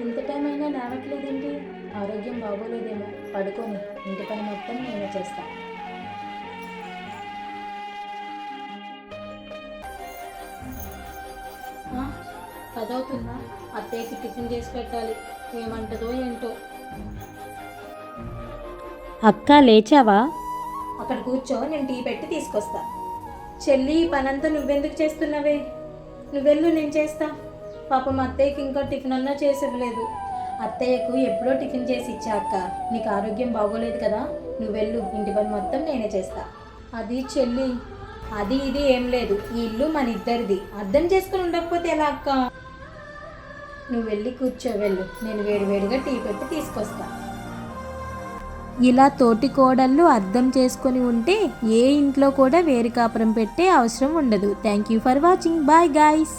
Time అయినా లేవట్లేదేంటి ఆరోగ్యం బాగోలేదేమో. పడుకొని. ఇంటి పని మొత్తం నేనే చేస్తా. ఆ, పదవుతుందా అత్తయ్యకి టిఫిన్ చేసి పెట్టాలి. ఏమంటదో ఏంటో. అక్క లేచావా? అక్కడ కూర్చో. నేను టీ పెట్టి తీసుకొస్తా. చెల్లి ఈ పనంతా నువ్వెందుకు చేస్తున్నావే? నువ్వెళ్ళు నేను చేస్తా. పాపం అత్తయ్యకి ఇంకా టిఫిన్ అన్నా చేసివ్వలేదు. అత్తయ్యకు ఎప్పుడో టిఫిన్ చేసి ఇచ్చాక నీకు ఆరోగ్యం బాగోలేదు కదా? నువ్వెళ్ళు ఇంటి పని మొత్తం నేనే చేస్తా. అది చెల్లి. అది ఇది ఏం లేదు. ఈ ఇల్లు మన ఇద్దరిది. అర్థం చేసుకుని ఉండకపోతే ఎలా అక్క? నువ్వు వెళ్ళి కూర్చో వెళ్ళు. నేను వేడివేడిగా టీ పెట్టి తీసుకొస్తా. ఇలా తోటి కోడళ్ళు అర్థం చేసుకొని ఉంటే ఏ ఇంట్లో కూడా వేరు కాపురం పెట్టే అవసరం ఉండదు. Thank you for watching bye guys